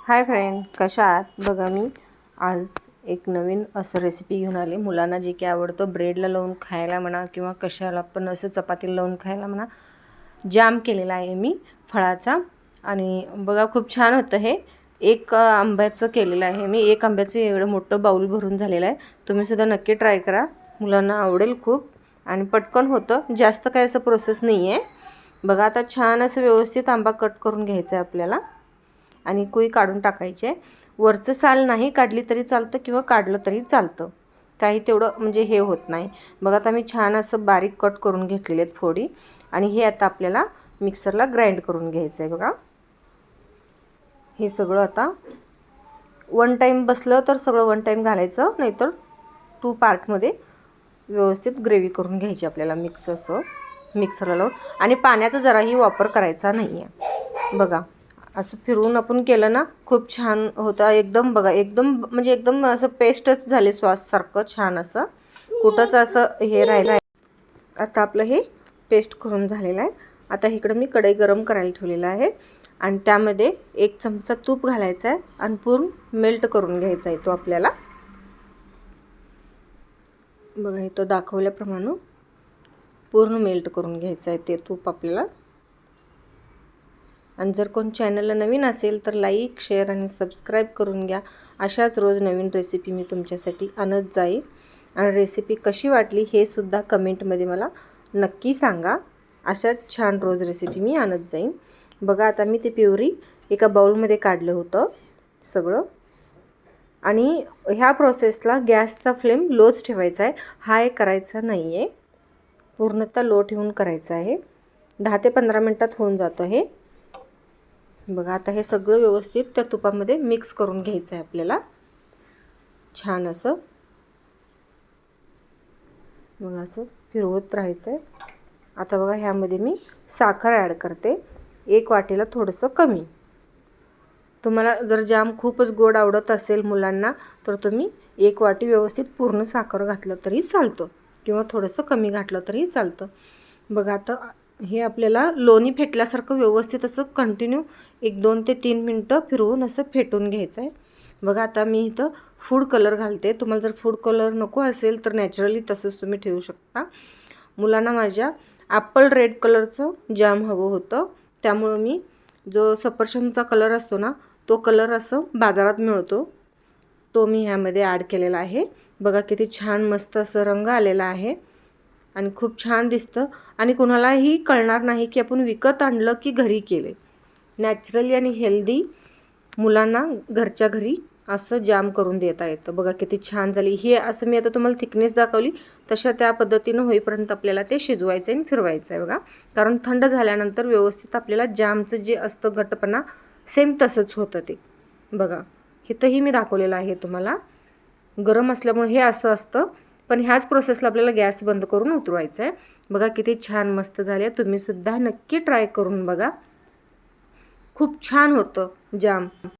Hi friend कशा आहात? बघा मी आज एक नवीन असं रेसिपी घेऊन आले. मुलांना जे की आवडतं ब्रेडला लावून खायला म्हणा किंवा कशाला पण असं चपातीला लावून खायला म्हणा जाम केलेला आहे मी फळाचा. आणि बघा खूप छान होतं हे. एक आंब्याचं केलेलं आहे मी. एक आंब्याचं एवढं मोठं बाऊल भरून झालेलं आहे. तुम्हीसुद्धा नक्की ट्राय करा. मुलांना आवडेल खूप. आणि पटकन होतं. जास्त काय असं प्रोसेस नाही आहे बघा आता छान असं व्यवस्थित आंबा कट करून घ्यायचा आहे आपल्याला. आणि कुई काढून टाकायची. आहे वरचं साल नाही काढली तरी चालतं किंवा काढलं तरी चालतं. काही तेवढं म्हणजे हे होत नाही. बघा आता मी छान असं बारीक कट करून घेतलेले आहेत फोडी. आणि हे आता आपल्याला मिक्सरला ग्राइंड करून घ्यायचं आहे बघा. हे सगळं आता वन टाईम बसलं तर सगळं वन टाईम घालायचं नाहीतर टू पार्टमध्ये व्यवस्थित ग्रेव्ही करून घ्यायची आपल्याला मिक्स असं मिक्सरला लावून. आणि पाण्याचा जराही वापर करायचा नाही आहे बघा. असं फिरवून आपण केलं ना खूप छान होतं. एकदम बघा एकदम म्हणजे एकदम असं पेस्टच झाले श्वाससारखं छान असं. कुठंच असं हे राहिलं आहे आता आपलं हे पेस्ट करून झालेलं आहे. आता इकडं मी कढई गरम करायला ठेवलेलं आहे. आणि त्यामध्ये एक चमचा तूप घालायचा आहे आणि पूर्ण मेल्ट करून घ्यायचा आहे तो आपल्याला. बघा इथं दाखवल्याप्रमाणे पूर्ण मेल्ट करून घ्यायचं आहे ते तूप आपल्याला. आणि जर कोण चॅनलला नवीन असेल तर लाईक शेअर आणि सबस्क्राईब करून घ्या. अशाच रोज नवीन रेसिपी मी तुमच्यासाठी आणत जाईल आणि रेसिपी कशी वाटली हे सुद्धा कमेंटमध्ये मला नक्की सांगा. अशाच छान रोज रेसिपी मी आणत जाईन. बघा आता मी ते प्युरी एका बाउलमध्ये काढलं होतं सगळं. आणि ह्या प्रोसेसला गॅसचा फ्लेम लोच ठेवायचा आहे. हाय करायचा नाही आहे पूर्णतः लो ठेवून करायचं आहे. दहा ते पंधरा मिनटात होऊन जातं हे बघा आता हे सगळं व्यवस्थित त्या तुपामध्ये मिक्स करून घ्यायचं आहे आपल्याला. छान असं. बघा असं फिरवत राहायचं आहे आता बघा ह्यामध्ये मी साखर ॲड करते. एक वाटीला थोडंसं कमी. तुम्हाला जर जाम खूपच गोड आवडत असेल मुलांना तर तुम्ही एक वाटी व्यवस्थित पूर्ण साखर घातलं तरी चालतं. किंवा थोडंसं कमी घातलं तरी चालतं. बघा आता हे आपल्याला लोणी फेटल्यासारखं व्यवस्थित असं कंटिन्यू एक दोन ते तीन मिनटं फिरवून असं फेटून घ्यायचं आहे बघा आता मी इथं फूड कलर घालते. तुम्हाला जर फूड कलर नको असेल तर नॅचरली तसंच तुम्ही ठेवू शकता. मुलांना माझ्या ॲपल रेड कलरचं जाम हवं होतं. त्यामुळं मी जो सफरचंदचा कलर असतो ना तो कलर असं बाजारात मिळतो. तो मी ह्यामध्ये ॲड केलेला आहे. बघा किती छान मस्त असं रंग आलेला आहे. आणि खूप छान दिसतं. आणि कोणालाही कळणार नाही की आपण विकत आणलं की घरी केले नॅचरली आणि हेल्दी मुलांना घरच्या घरी असं जाम करून देता येतं. बघा किती छान झाली. ही असं मी आता तुम्हाला थिकनेस दाखवली. तशा त्या पद्धतीनं होईपर्यंत आपल्याला ते शिजवायचं आणि फिरवायचं आहे बघा. कारण थंड झाल्यानंतर व्यवस्थित आपल्याला जामचं जे असतं घटपणा सेम तसंच होतं ते. बघा. इथंही मी दाखवलेलं आहे तुम्हाला. गरम असल्यामुळे हे असं असतं. पण ह्याच प्रोसेसला आपल्याला गॅस बंद करून उतरवायचं आहे बघा किती छान मस्त झाले तुम्हीसुद्धा नक्की ट्राय करून बघा. खूप छान होतं जाम